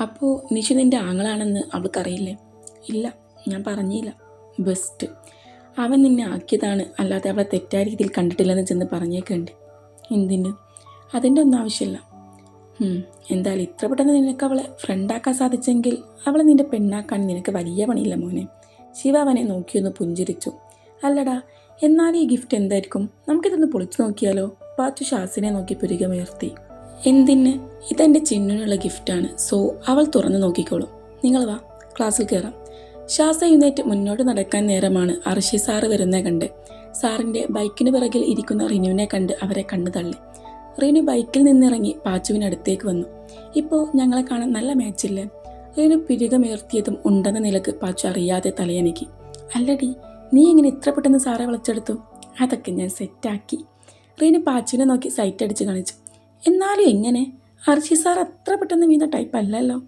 അപ്പോൾ നിഷു നിന്റെ ആങ്ങളാണെന്ന് അവൾക്കറിയില്ലേ? ഇല്ല ഞാൻ പറഞ്ഞില്ല. ബെസ്റ്റ് അവൻ നിന്നെ ആക്കിയതാണ് അല്ലാതെ അവളെ തെറ്റായ രീതിയിൽ കണ്ടിട്ടില്ലെന്ന് ചെന്ന് പറഞ്ഞേക്കുണ്ട്? എന്തിന്? അതിന്റെ ഒന്നും ആവശ്യമില്ല. എന്തായാലും ഇത്ര പെട്ടെന്ന് നിനക്ക് അവളെ ഫ്രണ്ടാക്കാൻ സാധിച്ചെങ്കിൽ അവളെ നിന്റെ പെണ്ണാക്കാൻ നിനക്ക് വലിയ പണിയില്ല മോനെ. ശിവ അവനെ നോക്കിയൊന്ന് പുഞ്ചിരിച്ചു. അല്ലടാ എന്നാൽ ഈ ഗിഫ്റ്റ് എന്തായിരിക്കും? നമുക്കിതൊന്ന് പൊളിച്ചു നോക്കിയാലോ? പാച്ചു ഷാസിനെ നോക്കി പുരികമുയർത്തി. എന്തിന്? ഇതെന്റെ ചിന്നിനുള്ള ഗിഫ്റ്റാണ് സോ അവൾ തുറന്നു നോക്കിക്കോളും. നിങ്ങൾ വാ ക്ലാസ്സിൽ കയറാം ശാസ എഴുന്നേറ്റ് മുന്നോട്ട് നടക്കാൻ നേരമാണ്. അർഷി സാറ് വരുന്നേ കണ്ട്. സാറിന്റെ ബൈക്കിന് പിറകിൽ ഇരിക്കുന്ന റിനുവിനെ കണ്ട് അവരെ കണ്ണു തള്ളി. റിനു ബൈക്കിൽ നിന്നിറങ്ങി പാച്ചുവിനടുത്തേക്ക് വന്നു. ഇപ്പോൾ ഞങ്ങളെ കാണാൻ നല്ല മാച്ചില്ലേ റിനു പിരികമുയർത്തിയതും ഉണ്ടെന്ന നിലയ്ക്ക് പാച്ചു അറിയാതെ തലയനക്കി. അല്ലടി നീ എങ്ങനെ ഇത്ര പെട്ടെന്ന് സാറെ വിളിച്ചെടുത്തു? അതൊക്കെ ഞാൻ സെറ്റാക്കി റിനു പാച്ചുവിനെ നോക്കി സൈറ്റ് അടിച്ച് കാണിച്ചു. എന്നാലും എങ്ങനെ അർഷി സാർ അത്ര പെട്ടെന്ന് വീണ ടൈപ്പ് അല്ലല്ലോ.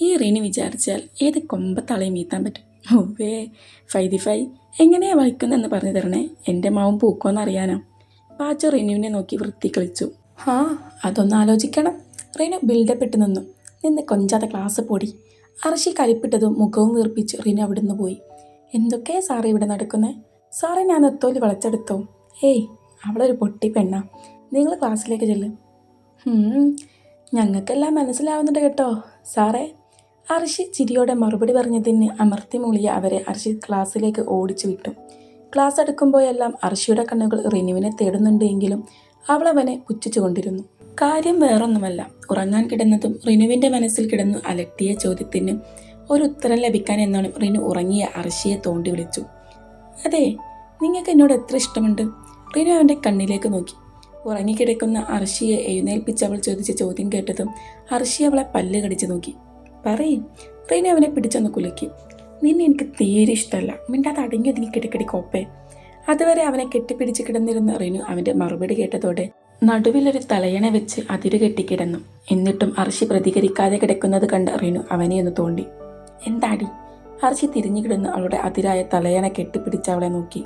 ഈ റീന് വിചാരിച്ചാൽ ഏത് കൊമ്പത്തളയും വീത്താൻ പറ്റും? ഓവേ ഫൈദി ഫൈ എങ്ങനെയാ വഹിക്കുന്നതെന്ന് പറഞ്ഞു തരണേ? എന്റെ മാവും പൂക്കോന്നറിയാനോ പാച്ച റിനുവിനെ നോക്കി വൃത്തി കളിച്ചു. ആ അതൊന്ന് ആലോചിക്കണം. റിനു ബിൽഡപ്പ് ഇട്ട് നിന്നു. നിന്ന് കൊഞ്ചാത്ത ക്ലാസ് പൊടി. അർഷി കലിപ്പിട്ടതും മുഖവും വീർപ്പിച്ച് റിനു അവിടുന്ന് പോയി. എന്തൊക്കെയാ സാറേ ഇവിടെ നടക്കുന്നത് സാറേ ഞാൻ എത്തോലി വളച്ചെടുത്തോ. ഏയ് അവളൊരു പൊട്ടി പെണ്ണാ. നിങ്ങൾ ക്ലാസ്സിലേക്ക് ചെല്ല്. ഞങ്ങൾക്കെല്ലാം മനസ്സിലാവുന്നുണ്ട് കേട്ടോ. സാറേ അർഷി ചിരിയോടെ മറുപടി പറഞ്ഞതിന് അമർത്തി മൂളിയ അവരെ അർഷി ക്ലാസ്സിലേക്ക് ഓടിച്ചു വിട്ടു. ക്ലാസ് എടുക്കുമ്പോഴെല്ലാം അർഷിയുടെ കണ്ണുകൾ റിനുവിനെ തേടുന്നുണ്ട് എങ്കിലും അവൾ അവനെ പുച്ഛിച്ചു കാര്യം വേറൊന്നുമല്ല. ഉറങ്ങാൻ കിടന്നതും റിനുവിന്റെ മനസ്സിൽ കിടന്നു അലട്ടിയ ചോദ്യത്തിന് ഒരു ഉത്തരം ലഭിക്കാൻ എന്നാണ് റിനു ഉറങ്ങിയ അർഷിയെ തോണ്ടി വിളിച്ചു. അതെ നിങ്ങൾക്ക് എന്നോട് എത്ര ഇഷ്ടമുണ്ട്? റിനു അവന്റെ കണ്ണിലേക്ക് നോക്കി. ഉറങ്ങിക്കിടക്കുന്ന അർഷിയെ എഴുന്നേൽപ്പിച്ച് അവൾ ചോദിച്ച ചോദ്യം കേട്ടതും അർഷി അവളെ പല്ല് കടിച്ചു നോക്കി. പറയും റീന അവനെ പിടിച്ചൊന്ന് കുലുക്കി. നിന്നെ എനിക്ക് തീരെ ഇഷ്ടമല്ല. മിണ്ടാതെ അടങ്ങി അതിന് കിടക്കടി കോപ്പേ. അതുവരെ അവനെ കെട്ടിപ്പിടിച്ച് കിടന്നിരുന്ന റിനു അവന്റെ മറുപടി കേട്ടതോടെ നടുവിലൊരു തലയണ വെച്ച് അതിരു കെട്ടിക്കിടന്നു എന്നിട്ടും അർഷി പ്രതികരിക്കാതെ കിടക്കുന്നത് കണ്ട് റിനു അവനെ ഒന്ന് തോണ്ടി. എന്താടി? അർഷി തിരിഞ്ഞു കിടന്ന് അവളുടെ അതിരായ തലയണ കെട്ടിപ്പിടിച്ച് അവളെ നോക്കി.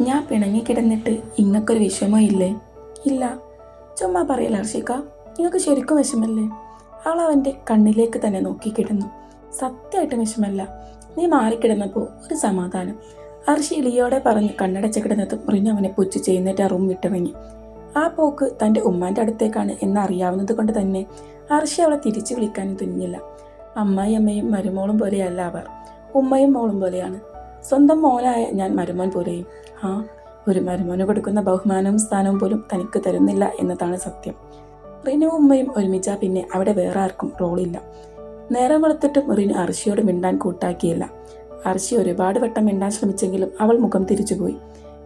ഞാൻ പിണങ്ങിക്കിടന്നിട്ട് ഇങ്ങക്കൊരു വിഷമോ ഇല്ലേ? ഇല്ല. ചുമ്മാ പറയല ഹർഷിക്ക നിങ്ങൾക്ക് ശരിക്കും വിഷമല്ലേ? അവൾ അവന്റെ കണ്ണിലേക്ക് തന്നെ നോക്കി കിടന്നു സത്യമായിട്ടും വിഷമല്ല. നീ മാറിക്കിടന്നപ്പോൾ ഒരു സമാധാനം. ഹർഷി ഇളിയോടെ പറഞ്ഞ് കണ്ണടച്ച് കിടന്നത് മുറിഞ്ഞ് അവനെ പുച്ഛി ചെയ്യുന്നിട്ട് ആ റൂം വിട്ടിറങ്ങി ആ പോക്ക് തന്റെ ഉമ്മാന്റെ അടുത്തേക്കാണ് എന്നറിയാവുന്നത് കൊണ്ട് തന്നെ ഹർഷി അവളെ തിരിച്ചു വിളിക്കാനും തുനിഞ്ഞില്ല. അമ്മായി അമ്മയും മരുമോളും പോലെയല്ല അവർ. ഉമ്മയും മോളും പോലെയാണ്. സ്വന്തം മോനായ ഞാൻ മരുമോൻ പോലെയും. ആ ഒരു മരുമോന് കൊടുക്കുന്ന ബഹുമാനവും സ്ഥാനവും പോലും തനിക്ക് തരുന്നില്ല എന്നതാണ് സത്യം. റിനുവും ഉമ്മയും ഒരുമിച്ച പിന്നെ അവിടെ വേറെ ആർക്കും റോളില്ല. നേരം വെളുത്തിട്ടും റിനു അർഷിയോട് മിണ്ടാൻ കൂട്ടാക്കിയില്ല. അർഷി ഒരുപാട് വട്ടം മിണ്ടാൻ ശ്രമിച്ചെങ്കിലും അവൾ മുഖം തിരിച്ചുപോയി.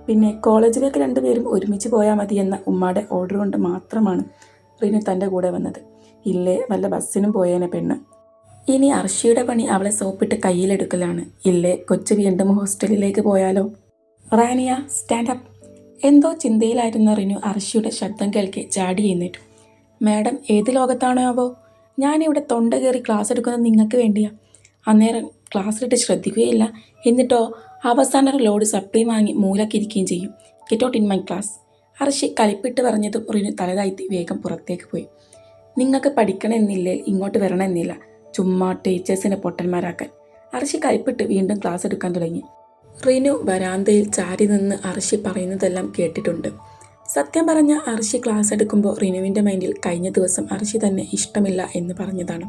പിന്നെ കോളേജിലേക്ക് രണ്ടുപേരും ഒരുമിച്ച് പോയാൽ മതി എന്ന ഉമ്മയുടെ ഓർഡർ കൊണ്ട് മാത്രമാണ് റിനു തന്റെ കൂടെ വന്നത്. ഇല്ലേ വല്ല ബസ്സിനും പോയേനെ പെണ്ണ്. ഇനി അർഷിയുടെ പണി അവളെ സോപ്പിട്ട് കയ്യിലെടുക്കലാണ്. ഇല്ലേ കൊച്ചു വീണ്ടും ഹോസ്റ്റലിലേക്ക് പോയാലോ? റാനിയ സ്റ്റാൻഡ് അപ്പ് എന്തോ ചിന്തയിലായിരുന്ന റിനു അർഷിയുടെ ശബ്ദം കേൾക്കെ ചാടി എഴുന്നേറ്റു. മാഡം ഏത് ലോകത്താണോ ആവോ? ഞാനിവിടെ തൊണ്ട കയറി ക്ലാസ് എടുക്കുന്നത് നിങ്ങൾക്ക് വേണ്ടിയാ. അന്നേരം ക്ലാസ്സിലിട്ട് ശ്രദ്ധിക്കുകയില്ല. എന്നിട്ടോ അവസാന ഒരു ലോഡ് സപ്ലി വാങ്ങി മൂലക്കിരിക്കുകയും ചെയ്യും. Get out in my class Arshi കലിപ്പിട്ട് പറഞ്ഞതും റിനു തലതാഴ്ത്തി വേഗം പുറത്തേക്ക് പോയി. നിങ്ങൾക്ക് പഠിക്കണമെന്നില്ലേ? ഇങ്ങോട്ട് വരണമെന്നില്ല. ചുമ്മാ ടീച്ചേഴ്സിനെ പൊട്ടന്മാരാക്കാൻ. അർഷി കൈപ്പിട്ട് വീണ്ടും ക്ലാസ് എടുക്കാൻ തുടങ്ങി. റിനു വരാന്തയിൽ ചാരി നിന്ന് അർഷി പറയുന്നതെല്ലാം കേട്ടിട്ടുണ്ട്. സത്യം പറഞ്ഞ അർഷി ക്ലാസ് എടുക്കുമ്പോൾ റിനുവിന്റെ മൈൻഡിൽ കഴിഞ്ഞ ദിവസം അർഷി തന്നെ ഇഷ്ടമില്ല എന്ന് പറഞ്ഞതാണ്.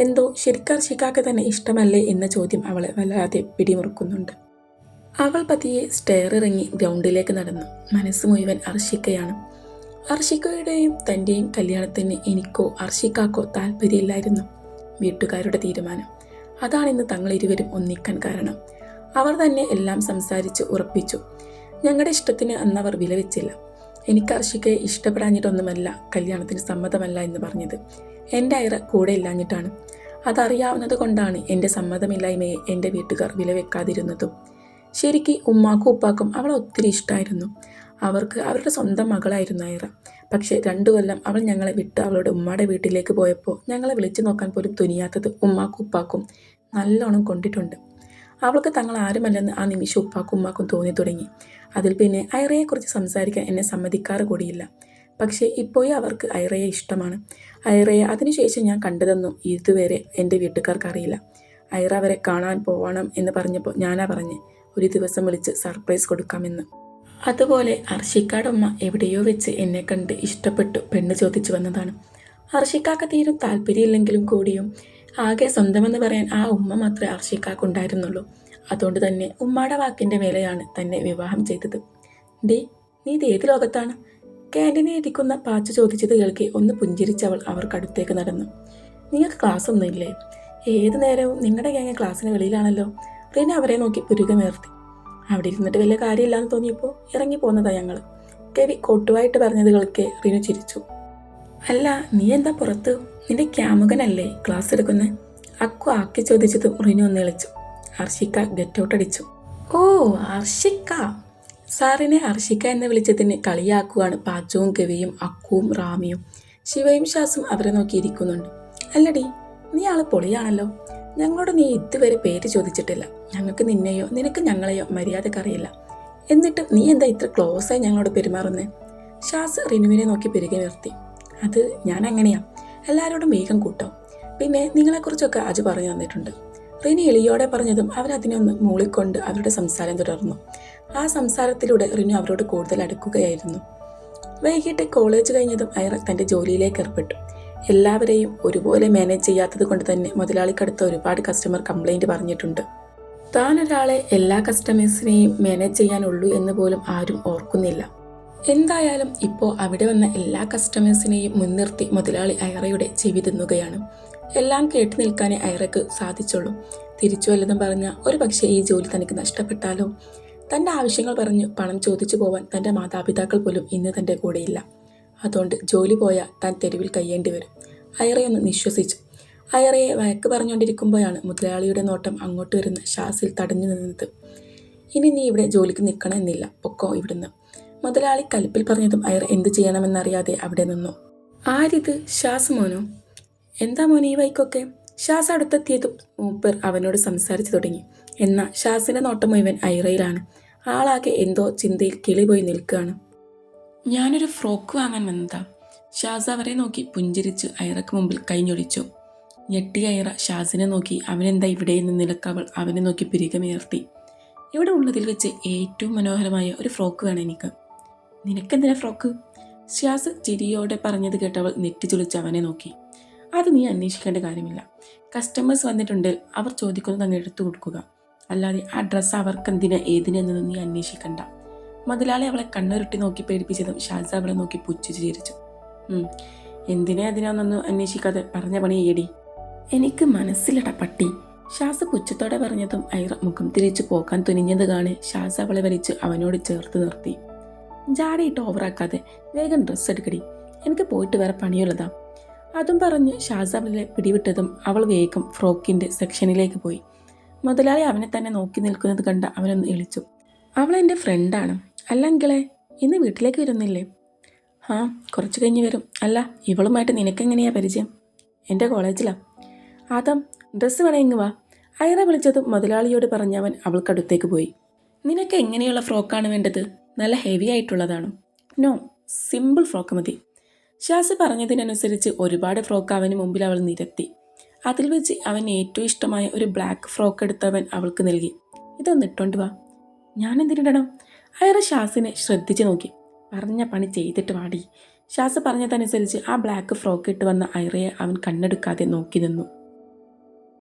എന്തോ ശരിക്കും അർഷിക്കാക്ക് തന്നെ ഇഷ്ടമല്ലേ എന്ന ചോദ്യം അവളെ വല്ലാതെ പിടിമുറുക്കുന്നുണ്ട്. അവൾ പതിയെ സ്റ്റെയർ ഇറങ്ങി ഗ്രൗണ്ടിലേക്ക് നടന്നു. മനസ്സ് മുഴുവൻ അർഷിക്കയാണ് അർഷിക്കയുടെയും തന്റെയും കല്യാണത്തിന് എനിക്കോ അർഷിക്കാക്കോ താല്പര്യമില്ലായിരുന്നു. വീട്ടുകാരുടെ തീരുമാനം. അതാണിന്ന് തങ്ങൾ ഇരുവരും ഒന്നിക്കാൻ കാരണം. അവർ തന്നെ എല്ലാം സംസാരിച്ച് ഉറപ്പിച്ചു. ഞങ്ങളുടെ ഇഷ്ടത്തിന് അന്ന് അവർ വിലവെച്ചില്ല എനിക്ക് അർഷിക്കയെ ഇഷ്ടപ്പെടാഞ്ഞിട്ടൊന്നുമല്ല കല്യാണത്തിന് സമ്മതമല്ല എന്ന് പറഞ്ഞത്. എന്റെ അയറ കൂടെ ഇല്ലാഞ്ഞിട്ടാണ്. അതറിയാവുന്നത് കൊണ്ടാണ് എന്റെ സമ്മതമില്ലായ്മയെ എന്റെ വീട്ടുകാർ വിലവെക്കാതിരുന്നതും ശരിക്ക് ഉമ്മാക്കും ഉപ്പാക്കും അവളെ ഒത്തിരി ഇഷ്ടമായിരുന്നു അവർക്ക് അവരുടെ സ്വന്തം മകളായിരുന്നു അയറ. പക്ഷേ രണ്ടു കൊല്ലം അവൾ ഞങ്ങളെ വിട്ട് അവളുടെ ഉമ്മയുടെ വീട്ടിലേക്ക് പോയപ്പോൾ ഞങ്ങളെ വിളിച്ചു നോക്കാൻ പോലും തുനിയാത്തത് ഉമ്മാക്കും ഉപ്പാക്കും നല്ലോണം കൊണ്ടിട്ടുണ്ട്. അവൾക്ക് തങ്ങൾ ആരുമല്ലെന്ന് ആ നിമിഷം ഉപ്പാക്കും ഉമ്മാക്കും തോന്നി തുടങ്ങി. അതിൽ പിന്നെ ഐറയെക്കുറിച്ച് സംസാരിക്കാൻ എന്നെ സമ്മതിക്കാറ് കൂടിയില്ല. പക്ഷേ ഇപ്പോഴും അവർക്ക് ഐറയെ ഇഷ്ടമാണ്. ഐറയെ അതിനുശേഷം ഞാൻ കണ്ടതെന്നും ഇതുവരെ എന്റെ വീട്ടുകാർക്ക് അറിയില്ല ഐറ വരെ കാണാൻ പോവണം എന്ന് പറഞ്ഞപ്പോൾ ഞാനാ പറഞ്ഞ് ഒരു ദിവസം വിളിച്ച് സർപ്രൈസ് കൊടുക്കാമെന്ന്. അതുപോലെ അർഷിക്കാടമ്മ എവിടെയോ വെച്ച് എന്നെ കണ്ട് ഇഷ്ടപ്പെട്ടു പെണ്ണ് ചോദിച്ചു വന്നതാണ്. അർഷിക്കാക്ക് തീരും താല്പര്യമില്ലെങ്കിലും കൂടിയും ആകെ സ്വന്തമെന്ന് പറയാൻ ആ ഉമ്മ മാത്രമേ ആർഷിക്കാക്കുണ്ടായിരുന്നുള്ളൂ അതുകൊണ്ട് തന്നെ ഉമ്മയുടെ വാക്കിന്റെ മേലെയാണ് തന്നെ വിവാഹം ചെയ്തത്. ഡേ നീ ഇത് ഏത് ലോകത്താണ്? ക്യാന്റീനിൽ ഇരിക്കുന്ന പാച്ചു ചോദിച്ചത് കേൾക്കി ഒന്ന് പുഞ്ചിരിച്ചവൾ അവർക്കടുത്തേക്ക് നടന്നു. നിങ്ങൾക്ക് ക്ലാസ് ഒന്നും ഇല്ലേ? ഏത് നേരവും നിങ്ങളുടെ ഗ്യാങ് ക്ലാസ്സിന് വെളിയിലാണല്ലോ. റീന അവരെ നോക്കി പുരുകമേർത്തി. അവിടെ ഇരുന്നിട്ട് വലിയ കാര്യമില്ലാന്ന് തോന്നിയപ്പോൾ ഇറങ്ങി പോകുന്നതാണ് ഞങ്ങൾ കെവി കൊട്ടുവായിട്ട് പറഞ്ഞത് കേൾക്കെ റീനു ചിരിച്ചു. അല്ല നീ എന്താ പുറത്ത്? നിന്റെ ക്യാമുകനല്ലേ ക്ലാസ് എടുക്കുന്നത് അക്കു ആക്കി ചോദിച്ചതും റിനു ഒന്ന് ഇളിച്ചു ഹർഷിക്ക ഗെറ്റ് ഔട്ട് അടിച്ചു. ഓ ഹർഷിക്ക. സാറിനെ ഹർഷിക്ക എന്ന് വിളിച്ചതിന് കളിയാക്കുവാണ് പാച്ചുവും കവിയും അക്കുവും റാമിയും. ശിവയും ശാസും അവരെ നോക്കിയിരിക്കുന്നുണ്ട് അല്ലടി നീ ആൾ പൊളിയാണല്ലോ. ഞങ്ങളോട് നീ ഇതുവരെ പേര് ചോദിച്ചിട്ടില്ല. ഞങ്ങൾക്ക് നിന്നെയോ നിനക്ക് ഞങ്ങളെയോ മര്യാദക്കറിയില്ല. എന്നിട്ട് നീ എന്താ ഇത്ര ക്ലോസായി ഞങ്ങളോട് പെരുമാറുന്നേ? ഷാസ് റിനുവിനെ നോക്കി പെരുകെ നിർത്തി അത് ഞാൻ അങ്ങനെയാ എല്ലാവരോടും വേഗം കൂട്ടും. പിന്നെ നിങ്ങളെക്കുറിച്ചൊക്കെ അജു പറഞ്ഞു തന്നിട്ടുണ്ട്. റിനി എളിയോടെ പറഞ്ഞതും അവരതിനെ ഒന്ന് മൂളിക്കൊണ്ട് അവരുടെ സംസാരം തുടർന്നു. ആ സംസാരത്തിലൂടെ റിനു അവരോട് കൂടുതൽ അടുക്കുകയായിരുന്നു. വൈകിട്ട് കോളേജ് കഴിഞ്ഞതും അയാൾ തന്റെ ജോലിയിലേക്ക് ഏർപ്പെട്ടു. എല്ലാവരെയും ഒരുപോലെ മാനേജ് ചെയ്യാത്തത് കൊണ്ട് തന്നെ മുതലാളിക്കടുത്ത ഒരുപാട് കസ്റ്റമർ കംപ്ലൈന്റ് പറഞ്ഞിട്ടുണ്ട്. താൻ ഒരാളെ എല്ലാ കസ്റ്റമേഴ്സിനെയും മാനേജ് ചെയ്യാനുള്ളൂ എന്ന് പോലും ആരും ഓർക്കുന്നില്ല. എന്തായാലും ഇപ്പോൾ അവിടെ വന്ന എല്ലാ കസ്റ്റമേഴ്സിനെയും മുൻനിർത്തി മുതലാളി അയറയുടെ ചെവി തിന്നുകയാണ്. എല്ലാം കേട്ടു നിൽക്കാനേ അയറയ്ക്ക് സാധിച്ചുള്ളൂ. തിരിച്ചു വല്ലതും പറഞ്ഞ ഒരു പക്ഷേ ഈ ജോലി തനിക്ക് നഷ്ടപ്പെട്ടാലോ? തന്റെ ആവശ്യങ്ങൾ പറഞ്ഞ് പണം ചോദിച്ചു പോവാൻ തന്റെ മാതാപിതാക്കൾ പോലും ഇന്ന് തന്റെ കൂടെയില്ല. അതുകൊണ്ട് ജോലി പോയാൽ താൻ തെരുവിൽ കഴിയേണ്ടി വരും. അയറയൊന്ന് നിശ്വസിച്ചു. അയറയെ വഴക്ക് പറഞ്ഞുകൊണ്ടിരിക്കുമ്പോഴാണ് മുതലാളിയുടെ നോട്ടം അങ്ങോട്ട് വരുന്ന ഷാസിൽ തടഞ്ഞു നിന്നത്. ഇനി നീ ഇവിടെ ജോലിക്ക് നിൽക്കണമെന്നില്ല. പൊക്കോ ഇവിടുന്ന്. മുതലാളി കലിപ്പിൽ പറഞ്ഞതും അയർ എന്ത് ചെയ്യണമെന്നറിയാതെ അവിടെ നിന്നു. ആരിത്? ഷാസ് മോനോ? എന്താ മോനെ ഈ വൈക്കൊക്കെ? ഷാസ് അടുത്തെത്തിയതും മൂപ്പർ അവനോട് സംസാരിച്ചു തുടങ്ങി. എന്നാൽ ഷാസിന്റെ നോട്ടം മുഴുവൻ ഐറയിലാണ് ആളാകെ എന്തോ ചിന്തയിൽ കിളി പോയി നിൽക്കുകയാണ്. ഞാനൊരു ഫ്രോക്ക് വാങ്ങാൻ വന്നതാ. ഷാസ് അവരെ നോക്കി പുഞ്ചിരിച്ച് ഐറക്ക് മുമ്പിൽ കൈഞ്ഞൊടിച്ചു ഞെട്ടിയ ഐറ ഷാസിനെ നോക്കി അവനെന്താ ഇവിടെ നിന്ന് നിലക്കവൾ അവനെ നോക്കി പിരികമേർത്തി. ഇവിടെ ഉള്ളതിൽ വെച്ച് ഏറ്റവും മനോഹരമായ ഒരു ഫ്രോക്ക് വേണം എനിക്ക്. നിനക്കെന്തിനാ ഫ്രോക്ക്? ഷ്യാസ് ചിരിയോടെ പറഞ്ഞത് കേട്ടവൾ നെറ്റിച്ചുളിച്ച് അവനെ നോക്കി. അത് നീ അന്വേഷിക്കേണ്ട കാര്യമില്ല. കസ്റ്റമേഴ്സ് വന്നിട്ടുണ്ട്. അവർ ചോദിക്കുന്നത് അങ്ങ് എടുത്തു കൊടുക്കുക. അല്ലാതെ ആ ഡ്രസ്സ് അവർക്ക് എന്തിനാ ഏതിനെന്നൊന്നും നീ അന്വേഷിക്കണ്ട. മുതലാളി അവളെ കണ്ണുരുട്ടി നോക്കി പേടിപ്പിച്ചതും ഷാസ അവളെ നോക്കി പുച്ഛു ചിരിച്ചു. "ഉം, എന്തിനാ അതിനാന്നൊന്നും അന്വേഷിക്കാതെ? പറഞ്ഞ പണി ഏടി എനിക്ക് മനസ്സിലട പട്ടി. ഷാസ പുച്ഛത്തോടെ പറഞ്ഞതും ഐറ മുഖം തിരിച്ചു പോക്കാൻ തുനിഞ്ഞത് കാണെ ഷാസ അവളെ വലിച്ച് അവനോട് ചേർത്ത് നിർത്തി. ജാടയിട്ട് ഓവറാക്കാതെ വേഗം ഡ്രസ്സ് എടുക്കടി. എനിക്ക് പോയിട്ട് വേറെ പണിയുള്ളതാ. അതും പറഞ്ഞ് ഷാസാബിലെ പിടിവിട്ടതും അവൾ വേഗം ഫ്രോക്കിന്റെ സെക്ഷനിലേക്ക് പോയി. മുതലാളി അവനെ തന്നെ നോക്കി നിൽക്കുന്നത് കണ്ട് അവനൊന്ന് എളിച്ചു. അവൾ എന്റെ ഫ്രണ്ടാണ് അല്ലെങ്കിലേ ഇന്ന് വീട്ടിലേക്ക് വരുന്നില്ലേ? ആ കുറച്ച് കഴിഞ്ഞ് വരും. അല്ല ഇവളുമായിട്ട് നിനക്കെങ്ങനെയാ പരിചയം? എന്റെ കോളേജിലാ. ആദം ഡ്രസ്സ് വേണമെങ്കിൽ വാ. ഐറ വിളിച്ചത് മുതലാളിയോട് പറഞ്ഞവൻ അവൾക്കടുത്തേക്ക് പോയി. നിനക്ക് എങ്ങനെയുള്ള ഫ്രോക്കാണ് വേണ്ടത്? നല്ല ഹെവി ആയിട്ടുള്ളതാണ്? നോ സിമ്പിൾ ഫ്രോക്ക് മതി. ഷാസ് പറഞ്ഞതിനനുസരിച്ച് ഒരുപാട് ഫ്രോക്ക് അവന് മുമ്പിൽ അവൾ നിരത്തി. അതിൽ വെച്ച് അവൻ ഏറ്റവും ഇഷ്ടമായ ഒരു ബ്ലാക്ക് ഫ്രോക്ക് എടുത്തവൻ അവൾക്ക് നൽകി. ഇതൊന്ന് ഇട്ടോണ്ട് വാ. ഞാൻ എന്തിനിടണം അയാൾ ഷാസിനെ ശ്രദ്ധിച്ചു നോക്കി. പറഞ്ഞ പണി ചെയ്തിട്ട് വാടി. ഷാസ് പറഞ്ഞതനുസരിച്ച് ആ ബ്ലാക്ക് ഫ്രോക്ക് ഇട്ട് വന്ന ഐറയെ അവൻ കണ്ണെടുക്കാതെ നോക്കി നിന്നു.